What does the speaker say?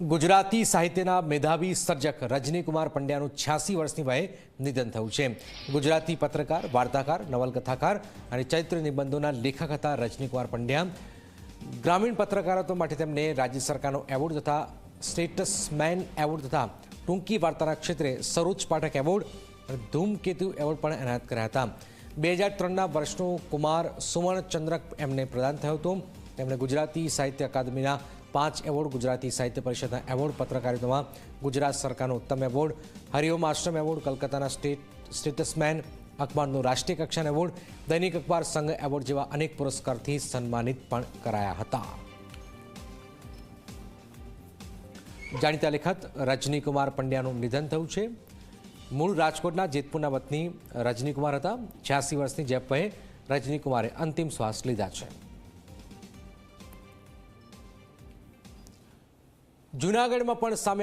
ગુજરાતી સાહિત્યના મેધાવી સર્જક રજનીકુમાર પંડ્યાનું છ્યાસી વર્ષની વયે નિધન થયું છે. ગુજરાતી પત્રકાર, વાર્તાકાર, નવલકથાકાર અને ચૈત્ર નિબંધોના લેખક હતા રજનીકુમાર પંડ્યા. ગ્રામીણ પત્રકારત્વ માટે તેમને રાજ્ય સરકારનો એવોર્ડ તથા સ્ટેટસ મેન એવોર્ડ તથા ટૂંકી વાર્તાના ક્ષેત્રે સરોજ પાઠક એવોર્ડ અને ધૂમકેતુ એવોર્ડ પણ એનાયત કર્યા હતા. બે હજાર ત્રણના વર્ષનો કુમાર સુવર્ણચંદ્રક એમને પ્રદાન થયો હતો. તેમણે ગુજરાતી સાહિત્ય અકાદમીના પાંચ એવોર્ડ ગુજરાતી સાહિત્ય પરિષદના એવોર્ડ પત્રકારિતામાં ગુજરાત સરકારનો ઉત્તમ એવોર્ડ, હરિઓમ આશ્રમ એવોર્ડ, કલકત્તાના સ્ટેટ સ્ટેટસમેન અખબારનો રાષ્ટ્રીય કક્ષાનો એવોર્ડ, દૈનિક અખબાર સંઘ એવોર્ડ જેવા અનેક પુરસ્કારથી સન્માનિત પણ કરાયા હતા. જાણીતા લેખક રજનીકુમાર પંડ્યાનું નિધન થયું છે. મૂળ રાજકોટના જેતપુરના વતની રજનીકુમાર હતા. છ્યાસી વર્ષની જેપએ રજનીકુમારે અંતિમ શ્વાસ લીધા છે. જૂનાગઢમાં પણ સામે